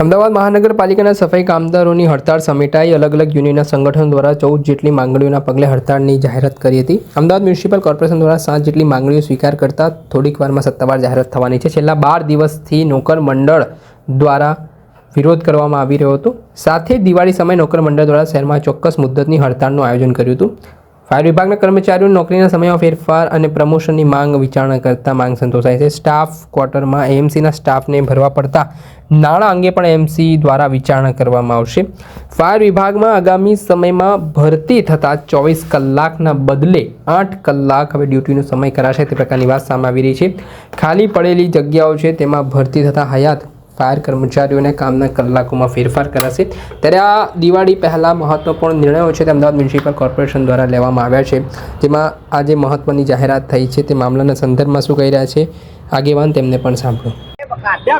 અમદાવાદ મહાનગરપાલિકાના સફાઈ કામદારોની હડતાળ સમેટાઈ અલગ અલગ યુનિયનના સંગઠન દ્વારા ચૌદ જેટલી માંગણીઓના પગલે હડતાળની જાહેરાત કરી હતી. અમદાવાદ મ્યુનિસિપલ કોર્પોરેશન દ્વારા સાત જેટલી માંગણીઓ સ્વીકાર કરતા થોડીક વારમાં સત્તાવાર જાહેરાત થવાની છે. છેલ્લા બાર દિવસથી નોકર મંડળ દ્વારા વિરોધ કરવામાં આવી રહ્યો હતો. સાથે દિવાળી સમયે નોકર મંડળ દ્વારા શહેરમાં ચોક્કસ મુદ્દતની હડતાળનું આયોજન કર્યું હતું. ફાયર વિભાગના કર્મચારીઓ નોકરીના સમયમાં ફેરફાર અને પ્રમોશનની માંગ વિચારણા કરતા માંગ સંતોષાય છે. સ્ટાફ ક્વાર્ટરમાં એએમસીના સ્ટાફને ભરવા પડતા નાણાં અંગે પણ એમસી દ્વારા વિચારણા કરવામાં આવશે. ફાયર વિભાગમાં આગામી સમયમાં ભરતી થતાં ચોવીસ કલાકના બદલે આઠ કલાક હવે ડ્યુટીનો સમય કરાશે તે પ્રકારની વાત સામે આવી રહી છે. ખાલી પડેલી જગ્યાઓ છે, તેમાં ભરતી થતાં હયાત ફાયર કર્મચારીઓને કામના કલાકોમાં ફેરફાર કરાશે. ત્યારે આ દિવાળી પહેલાં મહત્વપૂર્ણ નિર્ણયો છે તે અમદાવાદ મ્યુનિસિપલ કોર્પોરેશન દ્વારા લેવામાં આવ્યા છે. જેમાં આજે મહત્વની જાહેરાત થઈ છે તે મામલાના સંદર્ભમાં શું કહી રહ્યા છે? આગેવાન તેમને પણ સાંભળો.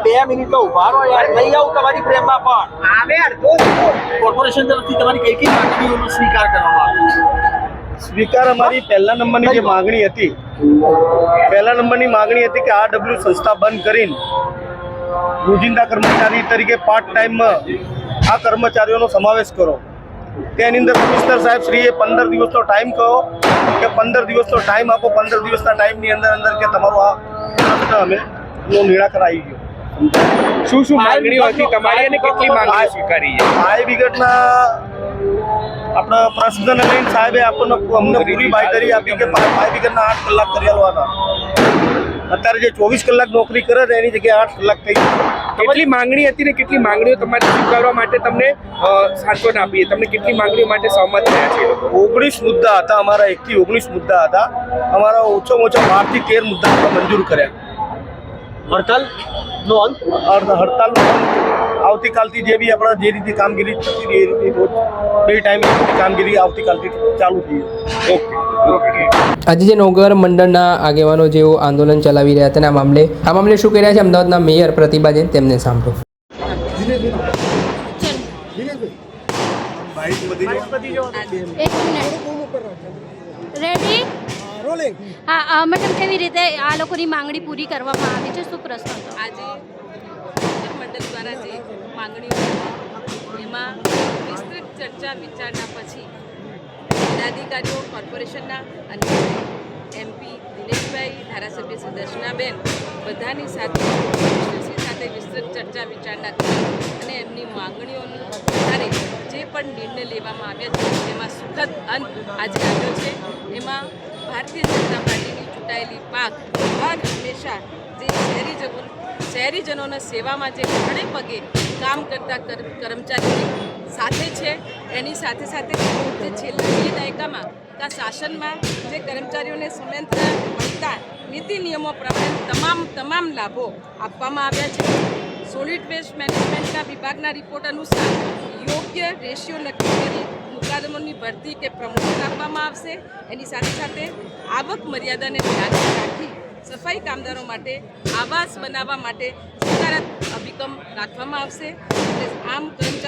બે મિનિટ ઊભા રહો યાર. નહીં આવું તમારી પ્રેમમાં પણ. આવે અડધો કોર્પોરેશન તરફથી તમારી કઈ કઈ માંગણીઓનો સ્વીકાર કરવામાં આવ્યો સ્વીકાર અમારી પહેલા નંબરની જે માગણી હતી પહેલા નંબરની માગણી હતી કે આ ડબલ્યુ સંસ્થા બંધ કરીને રોજિંદા કર્મચારી તરીકે પાર્ટ ટાઈમમાં આ કર્મચારીઓનો સમાવેશ કરો. તેની અંદર કમિશનર સાહેબ શ્રીએ પંદર દિવસનો ટાઈમ કહો કે પંદર દિવસનો ટાઈમ આપો પંદર દિવસના ટાઈમની અંદર અંદર કે તમારો આ પ્રશ્ન અમે નો નિરાકરણ આવી ગયો. શું શું માંગણીઓ હતી તમારી અને કેટલી માંગણીઓ સ્વીકારી છે? ફાયર આપણા પ્રશ્ન લઈને સાહેબે આપણને અમને પૂરી બાંયધરી આપી કે ફાયર બ્રિગેડના આઠ કલાક કરી આલવાના. અત્યારે જે ચોવીસ કલાક નોકરી કરે છે એની જગ્યાએ આઠ કલાક થઈ. કેટલી માંગણી હતી ને કેટલી માંગણીઓ તમારે સ્વીકારવા માટે તમને સાંત્વન આપી તમને કેટલી માંગણીઓ માટે સહમત થયા છે ઓગણીસ મુદ્દા હતા અમારા એકથી ઓગણીસ મુદ્દા હતા. અમારા ઓછામાં ઓછા બારથી તેર મુદ્દા મંજૂર કર્યા. હડતાલ નો અંત? હડતાલનો હડતાલ આવતીકાલથી જે બી આપણા જે રીતે કામગીરી થતી રહી એ રીતે રોજ બે ટાઈમ કામગીરી આવતીકાલથી ચાલુ થઈ ઓકે. આજે જે નોગર મંડળના આગેવાનો જેઓ આંદોલન ચલાવી રહ્યા આ મામલે આ મામલે શું કહી રહ્યા છે અમદાવાદના મેયર પ્રતિભા જૈન તેમને સાંભળો. રેડી હા મેડમ કેવી રીતે આ લોકોની માંગણી પૂરી કરવામાં આવી છે? શું પ્રશ્ન હતો? આજે મંડળ દ્વારા જે માંગણીઓ એમાં વિસ્તૃત ચર્ચા વિચારણા પછી પદાધિકારીઓ, કોર્પોરેશનના અને એમપી દિનેશભાઈ, ધારાસભ્ય શ્રી બધાની સાથે સાથે વિસ્તૃત ચર્ચા વિચારણા અને એમની માંગણીઓનું આધારે જે પણ નિર્ણય લેવામાં આવ્યા છે તેમાં સુખદ અંત આજે આવ્યો છે. એમાં ભારતીય જનતા પાર્ટીની ચૂંટાયેલી પાક હર હંમેશા જે શહેરીજનો, શહેરીજનોના સેવામાં જે ખડે પગે કામ કરતા કર- કર્મચારીઓની સાથે છે, એની સાથે સાથે જે છેલ્લા બે દાયકામાં કા શાસનમાં જે કર્મચારીઓને સમયંત્ર મળતા નીતિ નિયમો પ્રમાણે તમામ તમામ લાભો આપવામાં આવ્યા છે. સોલિડ વેસ્ટ મેનેજમેન્ટના વિભાગના રિપોર્ટ અનુસાર યોગ્ય રેશિયો નક્કી કરી મુકાદમોની ભરતી કે પ્રમોશન આપવામાં આવશે. એની સાથે સાથે આવક મર્યાદાને ધ્યાનમાં રાખી સફાઈ કામદારો માટે આવાસ બનાવવા માટે સકારાત્મક અભિગમ રાખવામાં આવશે. આમ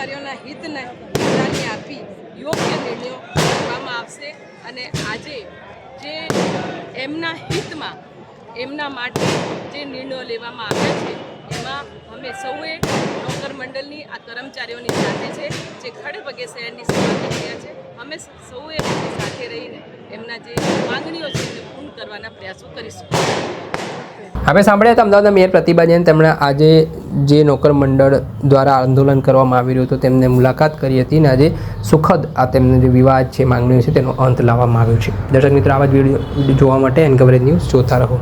કર્મચારીઓના હિતને પ્રાધાન્ય આપી યોગ્ય નિર્ણયો કરવામાં આવશે અને આજે જે એમના હિતમાં એમના માટે જે નિર્ણયો લેવામાં આવ્યા છે, એમાં અમે સૌએ નોકર મંડળની આ કર્મચારીઓની સાથે છે, જે ખડે પગે શહેરની સેવા કરી રહ્યા છે. અમે સૌએ સાથે રહીને એમના જે માંગણીઓ છે એને પૂર્ણ કરવાના પ્રયાસો કરીશું. હવે સાંભળ્યા હતા અમદાવાદના મેયર પ્રતિભા જૈન તેમણે આજે જે નોકર મંડળ દ્વારા આંદોલન કરવામાં આવી રહ્યું હતું, તેમને મુલાકાત કરી હતી અને આજે સુખદ આ તેમનો જે વિવાદ છે, માંગણીઓ છે, તેનો અંત લાવવામાં આવ્યો છે. દર્શક મિત્રો, આવા જ વીડિયો જોવા માટે એન કવરેજ ન્યૂઝ જોતા રહો.